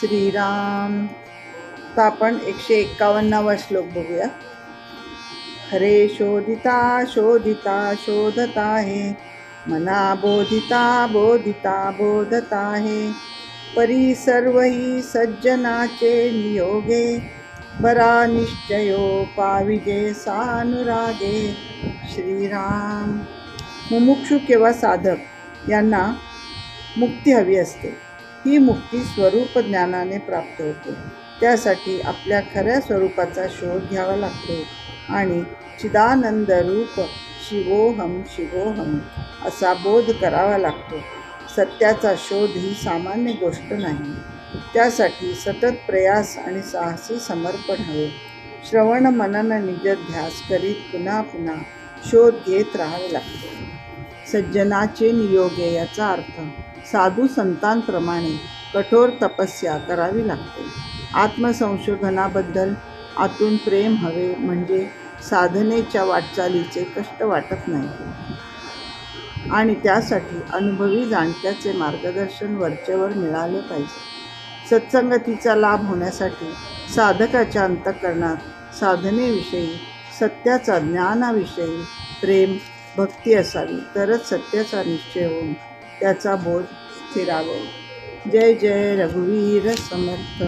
श्रीराम. आता आपण एकशे एक्कावन्नावा श्लोक बघूया. खरे शोधिता शोधिता शोधता हे. मना बोधिता बोधिता बोधता हे. परी सर्वही सज्जनाचे नियोगे. बरा निश्चयो पाविजे सानुरागे. श्रीराम. मुमुक्षु किंवा साधक यांना मुक्ती हवी असते. ही मुक्ती स्वरूप ज्ञानाने प्राप्त होते. त्यासाठी आपल्या खऱ्या स्वरूपाचा शोध घ्यावा लागतो आणि चिदानंद रूप शिवोहम शिवोहम असा बोध करावा लागतो. सत्याचा शोध ही सामान्य गोष्ट नाही. त्यासाठी सतत प्रयास आणि साहसी समर्पण हवे. श्रवण मनन निजध्यास करीत पुन्हा पुन्हा शोध घेत राहावे लागते. सज्जनाचे नियोगे याचा अर्थ साधू संतांप्रमाणे कठोर तपस्या करावी लागते. आत्मसंशोधनाबद्दल आतून प्रेम हवे म्हणजे साधनेच्या वाटचालीचे कष्ट वाटत नाही. आणि त्यासाठी अनुभवी जाणत्याचे मार्गदर्शन वरचेवर मिळाले पाहिजे. सत्संगतीचा लाभ होण्यासाठी साधकाच्या अंतःकरणात साधनेविषयी सत्याचा ज्ञानाविषयी प्रेम भक्ती असावी तरच सत्याचा निश्चय होऊन त्याचा बोध स्थिरावेल जय जय रघुवीर समर्थ.